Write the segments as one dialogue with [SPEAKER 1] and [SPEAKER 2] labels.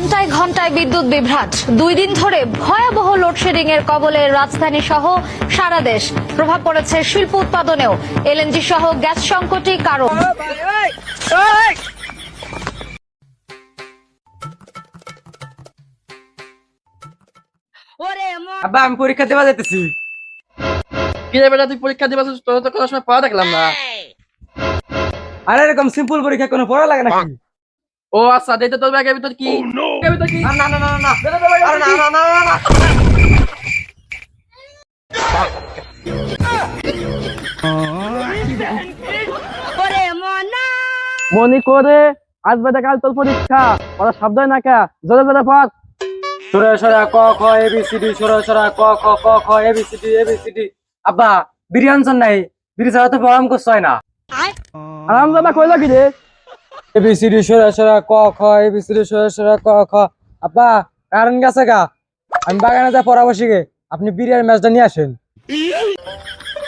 [SPEAKER 1] ঘন্টায় ঘন্টায় বিদ্যুৎ বিভ্রাট। দুই দিন ধরে ভয়াবহ লোডশেডিং এর কবলে রাজধানী সহ সারা দেশ। প্রভাব পড়েছে শিল্প উৎপাদনেও। এলএনজি সহ গ্যাস সংকটই কারণ।
[SPEAKER 2] আব্বা আমি পরীক্ষা দেওয়া যেতেছি
[SPEAKER 3] বেটা তুই পরীক্ষা দিবা তোর তো কোনো সময় পড়া দেখলাম না।
[SPEAKER 2] আরে এরকম সিম্পল পরীক্ষা কোনো পড়া লাগে নাকি?
[SPEAKER 3] ও আচ্ছা দেখতে তোর ব্যাগের ভিতর কি? ব্যাগের ভিতর কি?
[SPEAKER 2] না না না না না। না
[SPEAKER 3] কি?
[SPEAKER 2] না না
[SPEAKER 3] মনি। করে? আজ বেটা কাল তোর পরীক্ষা। ওরা শব্দ না কা? জোরে জোরে পড়
[SPEAKER 2] সরা সরা ক খ এ বি সি ডি সরা সরা ক খ ক খ A B C D A B C D. আব্বা বিড়ি আনছন নাই। বিড়ি ছাড়া তো ব্যায়াম করছ হয় না।
[SPEAKER 3] আরাম দাদা কইলো কি রে?
[SPEAKER 2] এ বি সি সরা সরা ক খ এ বি সি ডি সরা সরা ক খ। আব্বা কারণ গেছে গা। আমি বাগানে যা বসি আপনি বিড়ি আর ম্যাচটা নিয়ে আসেন।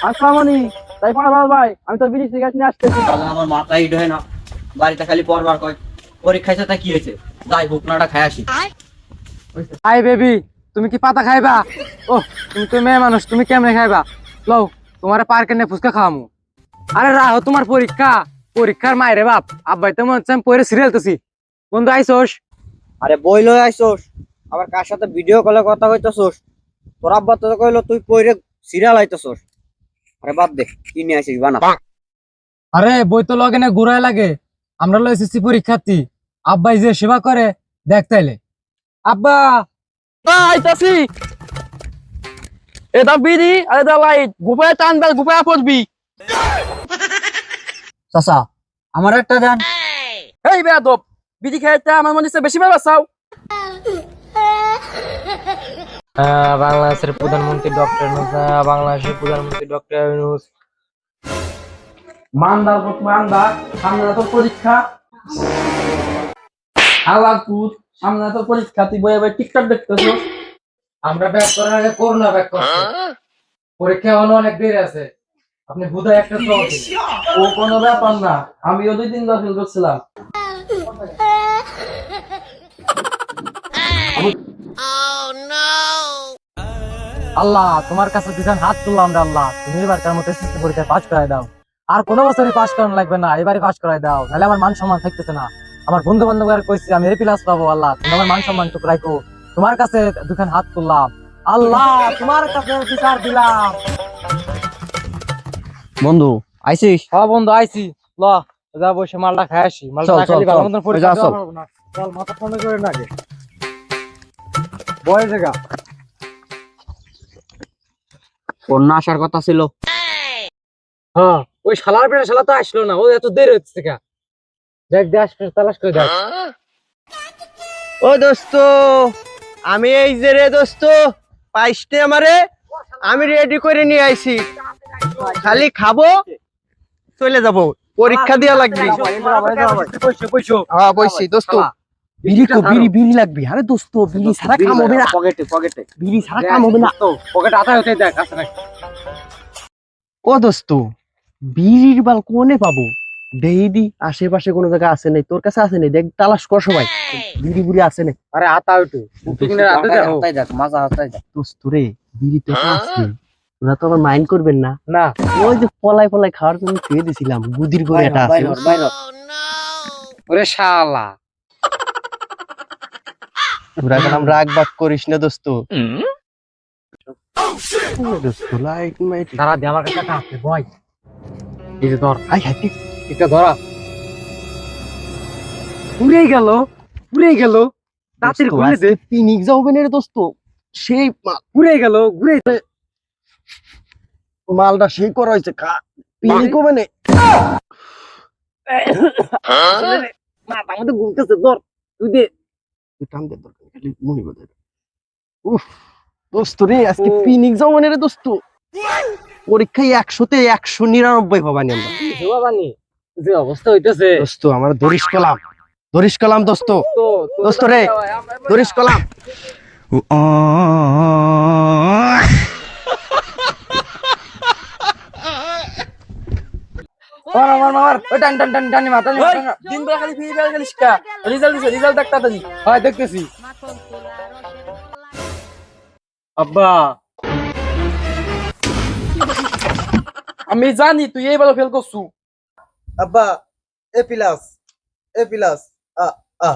[SPEAKER 3] আচ্ছা মনি তাই পড়া ভাই ভাই আমি তোর বিড়ি সিগারেট নিয়ে আসতেছি।
[SPEAKER 4] তাহলে আমার মাথা হিট হয় না বাড়িতে খালি পরবার কয়। পরীক্ষায় তা কি হয়েছে? যাই ভুকনাটা খাই আসি।
[SPEAKER 2] হাই বেবি তুমি কি পাতা খাইবা? ও তুমি তো মেয়ে মানুষ তুমি কেমনে খাইবা? লও তোমার পার্কে নিয়ে ফুচকা খাওয়ামু। আরে রাহো তোমার পরীক্ষা। পরীক্ষার মায়েরে বাপ। আব্বাই তো মনে হচ্ছে আমি পরে সিরিয়াল তোছি বন্ধু আইসোস?
[SPEAKER 4] আরে বই লই আইসোস। আবার কার সাথে ভিডিও কলে কথা কইতেছোস? তোর আব্বা তো কইলো তুই পইরে সিরিয়াল আইতেছোস। আরে বাদ দে কি নিয়ে আসিস বানা।
[SPEAKER 2] আরে বই তো লগে না ঘুরাই লাগে। আমরা লো এসএসসি পরীক্ষার্থী। আব্বাই যে সেবা করে দেখ তাইলে। আব্বা!
[SPEAKER 3] আইতাছি। এটা বিড়ি আর এটা লাইট গুপায় টানবে গুপায় পড়বি
[SPEAKER 4] চাচা আমার একটা দেন।
[SPEAKER 3] এই বেয়াদব বিড়ি খাইতে আমার মনে হচ্ছে বেশি ভাবে চাও
[SPEAKER 2] বাংলাদেশের প্রধানমন্ত্রী ডক্টর বাংলাদেশের প্রধানমন্ত্রী ডক্টর ইউনুস।
[SPEAKER 3] মান্দার বুক মান্দা সামনে তোর পরীক্ষা। আল্লাহ পুত সামনে তোর পরীক্ষা তুই বই বই টিকটক দেখতেছ।
[SPEAKER 2] আমরা ব্যাক করার আগে করোনা ব্যাক করছি পরীক্ষা হলো অনেক দেরি আছে। আপনি বুধায় একটা ফ্লগ
[SPEAKER 3] ও কোনো ব্যাপার না আমিও দুই দিন দশ করছিলাম।
[SPEAKER 2] আল্লাহ তোমার কাছে দুজন হাত তুললাম রে আল্লাহ। তুমি এবারকার মতো এসএসসি পরীক্ষায় পাস করাই দাও। আর কোনো বছরই পাস করানো লাগবে না এবারে পাস করাই দাও। নাহলে আমার মান সম্মান থাকতেছে না। আমার বন্ধু বান্ধব আর কইছি আমি এ প্লাস পাবো আল্লাহ। তুমি আমার মান সম্মান টুকু রাখো। তোমার কাছে দুখান হাত তুললাম। আল্লাহ তোমার কাছে বিচার দিলাম।
[SPEAKER 4] বন্ধু আইসিস
[SPEAKER 2] হ্যাঁ বন্ধু আইছি। ল যা বসে মালটা খাই আসি। মালটা
[SPEAKER 4] চল,
[SPEAKER 2] ভালো। মতন। পারব না। চল মাথা ঠান্ডা করে না আগে। বয় জায়গা।
[SPEAKER 4] না আসার কথা ছিল।
[SPEAKER 2] হ্যাঁ ওই শালার বেটা শালা তো আসলো না ও এত দেরি হচ্ছে কা দেখ দেখ তালাশ করে দেখ।
[SPEAKER 5] ও দোস্ত আমি এই যে রে দোস্ত পাইসতে আমারে আমি রেডি করে নিয়ে আইছি। খালি খাব চলে যাব। পরীক্ষা দেওয়া লাগবে। হ্যাঁ বইছি দোস্ত। বিড়ি কো বিড়ি বিড়ি লাগবে। আরে দোস্ত বিড়ি ছাড়া কাম হবে না।
[SPEAKER 4] পকেটে পকেটে।
[SPEAKER 5] বিড়ি ছাড়া কাম হবে না।
[SPEAKER 2] পকেট আতা হতে দেখ
[SPEAKER 5] ও দোস্ত বিড়ির বাল কোনে পাবো দেইদি আশেপাশে কোনো জায়গা আছে নাই তোর কাছে আছে নাই দেখ তালাশ কর সবাই। বিড়ি বুড়ি আছে নাই।
[SPEAKER 2] আরে আতা দেখ।
[SPEAKER 4] মাজা হাতায় দেখ।
[SPEAKER 5] দোস্ত রে বিড়ি তো আছে। ওরা তো আবার মাইন্ড করবেন না।
[SPEAKER 2] না।
[SPEAKER 5] ওই যে পলাই পলাই খাওয়ার জন্য খেয়ে দিছিলাম গুদির করে আছে।
[SPEAKER 4] বাইর হ।
[SPEAKER 2] ওরে শালা।
[SPEAKER 5] তোরা গেলাম রাগ বাগ করিস না দোস্ত। দোস্ত লাইট মাইট
[SPEAKER 2] দাঁড়া দে আমার কাছে একটা আছে বয়। এই যে ধর।
[SPEAKER 5] আই
[SPEAKER 2] একটা ধরা। পুড়ে গেল পুড়ে গেল। তাঁতির খুলে দে।
[SPEAKER 5] পিনিক যাবে না রে দোস্ত। সেই মা-
[SPEAKER 2] পুড়ে গেল ঘুরে
[SPEAKER 5] মালটা সেই করা হয়েছে হবে না?
[SPEAKER 2] মাথা মধ্যে ঘুরতেছে ধর তুই দে।
[SPEAKER 5] তুই টান দে দরকার খালি মুহি বাদে উফ দোস্ত রে আজকে পিনিক যাব না রে দোস্ত। পরীক্ষায় একশোতে একশো নিরানব্বই হবানি আমরা।
[SPEAKER 2] বাবানি যে অবস্থা হইতেছে।
[SPEAKER 5] দোস্ত আমার দরিশ কলাম। দরিশ কলাম দোস্ত।
[SPEAKER 2] তো
[SPEAKER 5] দোস্ত রে দরিশ কলাম।
[SPEAKER 2] মার মার মার ওই টান টান টান টানি মার টানি মার,
[SPEAKER 3] ওই,
[SPEAKER 2] টানি মার।
[SPEAKER 3] দিন বেলা খালি ফ্রি ফায়ার খেলিস কা রেজাল্ট দিছে রেজাল্ট দেখ তাড়াতাড়ি
[SPEAKER 2] হয় দেখতেছি।
[SPEAKER 3] আব্বা। আমি জানি তুই এই বেলা ফেল করছু।
[SPEAKER 5] আব্বা এ প্লাস এ প্লাস আ আ।